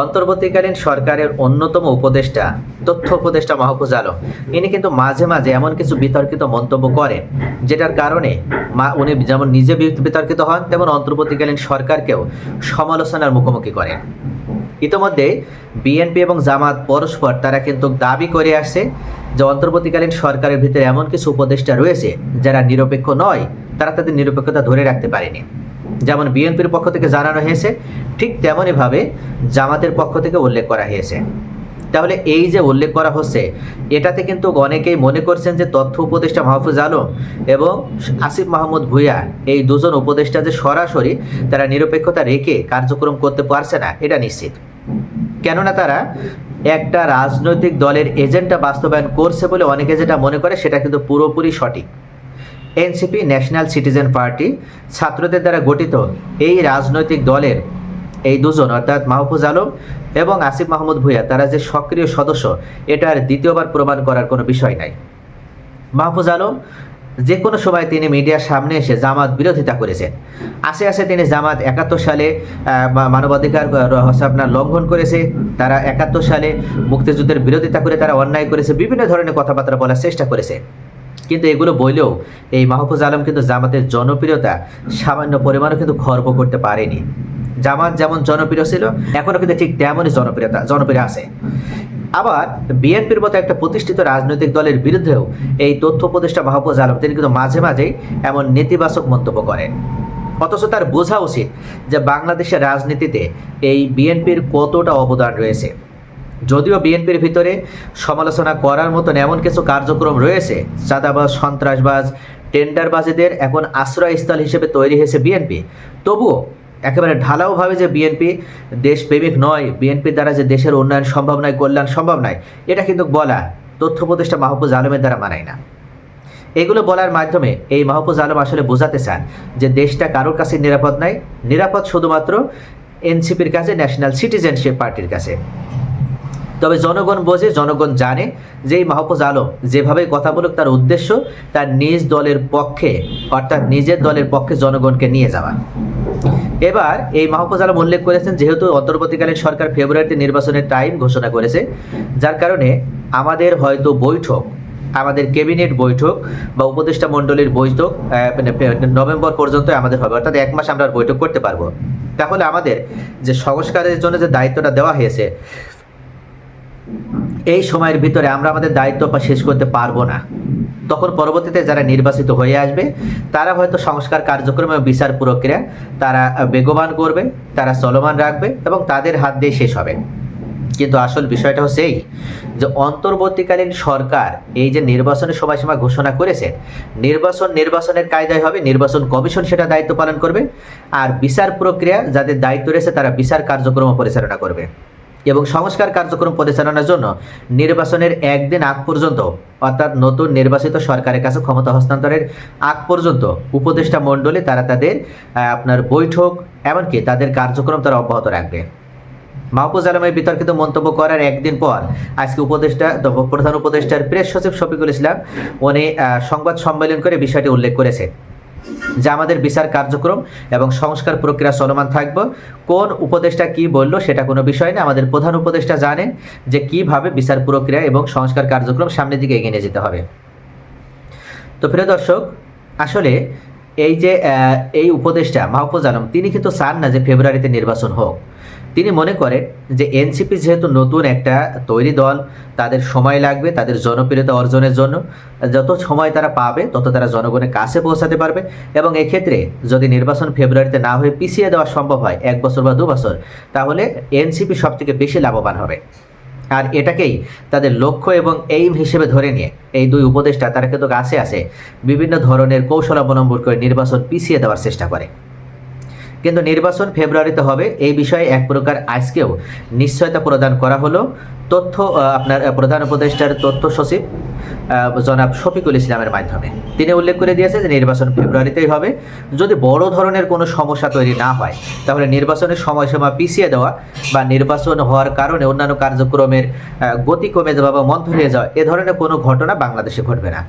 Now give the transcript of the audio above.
অন্তর্বর্তীকালীন সরকারের অন্যতম উপদেষ্টা, তথ্য উপদেষ্টা মাহফুজ আলম। ইনি কিন্তু মাঝে মাঝে এমন কিছু বিতর্কিত মন্তব্য করেন, যেটার কারণে উনি যেমন নিজে বিতর্কিত হন, তেমন অন্তর্বর্তীকালীন সরকারকেও সমালোচনার মুখোমুখি করেন। ইতোমধ্যে বিএনপি এবং জামাত পরস্পর তারা কিন্তু দাবি করে আসছে যে অন্তর্বর্তীকালীন সরকারের ভিতরে এমন কিছু উপদেষ্টা রয়েছে যারা নিরপেক্ষ নয়, তারা তাদের নিরপেক্ষতা ধরে রাখতে পারেনি। যেমন বিএনপির পক্ষ থেকে জানানো হয়েছে, ঠিক তেমনইভাবে জামাতের পক্ষ থেকে উল্লেখ করা হয়েছে। তাহলে এই যে উল্লেখ করা হচ্ছে, এটাতে কিন্তু অনেকেই মনে করছেন যে তথ্য উপদেষ্টা মাহফুজ আলম এবং আসিফ মাহমুদ ভুইয়া, এই দুজন উপদেষ্টা যে সরাসরি তারা নিরপেক্ষতা রেখে কার্যক্রম করতে পারছে না, এটা নিশ্চিত। কেননা তারা একটা রাজনৈতিক দলের এজেন্ডা বাস্তবায়ন করছে বলে অনেকে যেটা মনে করে, সেটা কিন্তু পুরোপুরি সঠিক। এনসিপি ন্যাশনাল সিটিজেন পার্টি ছাত্রদের দ্বারা গঠিত এই রাজনৈতিক দলের এই দুজন, অর্থাৎ মাহফুজ আলম এবং আসিফ মাহমুদ ভুঁইয়া, তারা যে সক্রিয় সদস্য, এটার দ্বিতীয়বার প্রমাণ করার কোনো বিষয় নাই। মাহফুজ আলম যে কোনো সময় তিনি মিডিয়ার সামনে এসে জামাত বিরোধিতা করেছেন। আসে আসে তিনি জামাত একাত্তর সালে মানবাধিকার আপনার লঙ্ঘন করেছে, তারা একাত্তর সালে মুক্তিযুদ্ধের বিরোধিতা করে তারা অন্যায় করেছে, বিভিন্ন ধরনের কথাবার্তা বলার চেষ্টা করেছে। কিন্তু এগুলো বললেও এই মাহফুজ আলম কিন্তু জামাতের জনপ্রিয়তা সামান্য পরিমাণও কিন্তু খর্ব করতে পারেনি। জামাত যেমন জনপ্রিয় ছিল এখনও কিন্তু ঠিক তেমনই জনপ্রিয়তা, জনপ্রিয় আছে। আবার বিএনপির মতো একটা প্রতিষ্ঠিত রাজনৈতিক দলের বিরুদ্ধেও এই তথ্য উপদেষ্টা মাহফুজ আলম তিনি কিন্তু মাঝে মাঝেই এমন নেতিবাচক মন্তব্য করেন। অথচ তার বোঝা উচিত যে বাংলাদেশের রাজনীতিতে এই বিএনপির কতটা অবদান রয়েছে। যদিও বিএনপির ভিতরে সমালোচনা করার মতন এমন কিছু কার্যক্রম রয়েছে, চাঁদাবাজ, সন্ত্রাসবাজ, টেন্ডারবাজীদের এখন আশ্রয়স্থল হিসেবে তৈরি হয়েছে বিএনপি। তবুও একেবারে ঢালাওভাবে যে বিএনপি দেশপ্রেমিক নয় বিএনপির দ্বারা যে দেশের উন্নয়ন সম্ভব নয়, কল্যাণ সম্ভব নয়, এটা কিন্তু বলা তথ্য উপদেষ্টা মাহফুজ আলমের দ্বারা মানায় না। এগুলো বলার মাধ্যমে এই মাহফুজ আলম আসলে বোঝাতে চান যে দেশটা কারোর কাছে নিরাপদ নাই নিরাপদ শুধুমাত্র এনসিপির কাছে, ন্যাশনাল সিটিজেনশিপ পার্টির কাছে। তবে জনগণ বোঝে, জনগণ জানে যে এই মাহফুজ আলম যেভাবে কথা বলুক, তার উদ্দেশ্য তার নিজ দলের পক্ষে, অর্থাৎ নিজের দলের পক্ষে জনগণকে নিয়ে যাওয়া। এবার এই মাহফুজ আলম উল্লেখ করেছেন, যেহেতু অন্তর্বর্তীকালীন সরকার ফেব্রুয়ারিতে নির্বাচনের টাইম ঘোষণা করেছে, যার কারণে আমাদের হয়তো বৈঠক, আমাদের ক্যাবিনেট বৈঠক বা উপদেষ্টা মণ্ডলীর বৈঠক মানে নভেম্বর পর্যন্ত আমাদের হবে, অর্থাৎ এক মাস আমরা বৈঠক করতে পারব। তাহলে আমাদের যে সংস্কারের জন্য যে দায়িত্বটা দেওয়া হয়েছে এই সময়ের ভিতরে আমরা আমাদের দায়িত্ব শেষ করতে পারব না। তখন পরবর্তীতে যারা নির্বাচিত হয়ে আসবে, তারা হয়তো সংস্কার কার্যক্রম এবং বিচার প্রক্রিয়া তারা বেগবান করবে, তারা চলমান রাখবে এবং তাদের হাত দিয়ে শেষ হবে। কিন্তু আসল বিষয়টা হচ্ছে এই যে অন্তর্বর্তীকালীন সরকার এই যে নির্বাচনের সময়সীমা ঘোষণা করেছে, নির্বাচন নির্বাচনের কায়দায় হবে, নির্বাচন কমিশন সেটা দায়িত্ব পালন করবে, আর বিচার প্রক্রিয়া যাদের দায়িত্ব রয়েছে তারা বিচার কার্যক্রম পরিচালনা করবে। এবং সংস্কার কার্যক্রম পরিচালনার জন্য নির্বাচনের একদিন আগ পর্যন্ত, অর্থাৎ নতুন নির্বাচিত সরকারের কাছে ক্ষমতা হস্তান্তরের আগ পর্যন্ত উপদেষ্টা মণ্ডলী তারা তাদের আপনার বৈঠক এমনকি তাদের কার্যক্রম তারা অব্যাহত রাখবে। মাহফুজ আলমের বিতর্কিত মন্তব্য করার একদিন পর আজকে উপদেষ্টা প্রধান উপদেষ্টার প্রেস সচিব শফিকুল ইসলাম, উনি সংবাদ সম্মেলন করে বিষয়টি উল্লেখ করেছে যে আমাদের বিচার কার্যক্রম এবং সংস্কার প্রক্রিয়া চলমান থাকব। কোন উপদেষ্টা কি বলল সেটা কোনো বিষয় না। আমাদের প্রধান উপদেষ্টা জানেন যে কীভাবে বিচার প্রক্রিয়া এবং সংস্কার কার্যক্রম সামনের দিকে এগিয়ে নিয়ে যেতে হবে। তো প্রিয় দর্শক, আসলে এই যে এই উপদেষ্টা মাহফুজ আলম তিনি কিন্তু চান না যে ফেব্রুয়ারিতে নির্বাচন হোক। তিনি মনে করেন যে এনসিপি যেহেতু নতুন একটা তৈরি দল, তাদের সময় লাগবে, তাদের জনপ্রিয়তা অর্জনের জন্য। যত সময় তারা পাবে, তত তারা জনগণের কাছে পৌঁছাতে পারবে। এবং এক্ষেত্রে যদি নির্বাচন ফেব্রুয়ারিতে না হয়ে পিছিয়ে দেওয়া সম্ভব হয়, এক বছর বা দু বছর, তাহলে এনসিপি সব থেকে বেশি লাভবান হবে। আর এটাকেই তাদের লক্ষ্য এবং এইম হিসেবে ধরে নিয়ে এই দুই উপদেষ্টা তারা কিন্তু কাছে আসে বিভিন্ন ধরনের কৌশল অবলম্বন করে নির্বাচন পিছিয়ে দেওয়ার চেষ্টা করে। কিন্তু নির্বাচন ফেব্রুয়ারিতে হবে। এই বিষয়ে এক প্রকার আজকেও নিশ্চয়তা প্রদান করা হলো। তথ্য আপনার প্রধান উপদেষ্টার তথ্য সচিব জনাব শফিকুল ইসলামের মাধ্যমে। তিনি উল্লেখ করে দিয়েছে যে নির্বাচন ফেব্রুয়ারিতেই হবে। যদি বড় ধরনের কোনো সমস্যা তৈরি না হয়, তাহলে নির্বাচনের সময়সীমা পিছিয়ে দেওয়া বা নির্বাচন হওয়ার কারণে অন্যান্য কার্যক্রমের গতি কমে যাওয়া বা মন্থ হয়ে যাওয়া, এ ধরনের কোনো ঘটনা বাংলাদেশে ঘটবে না।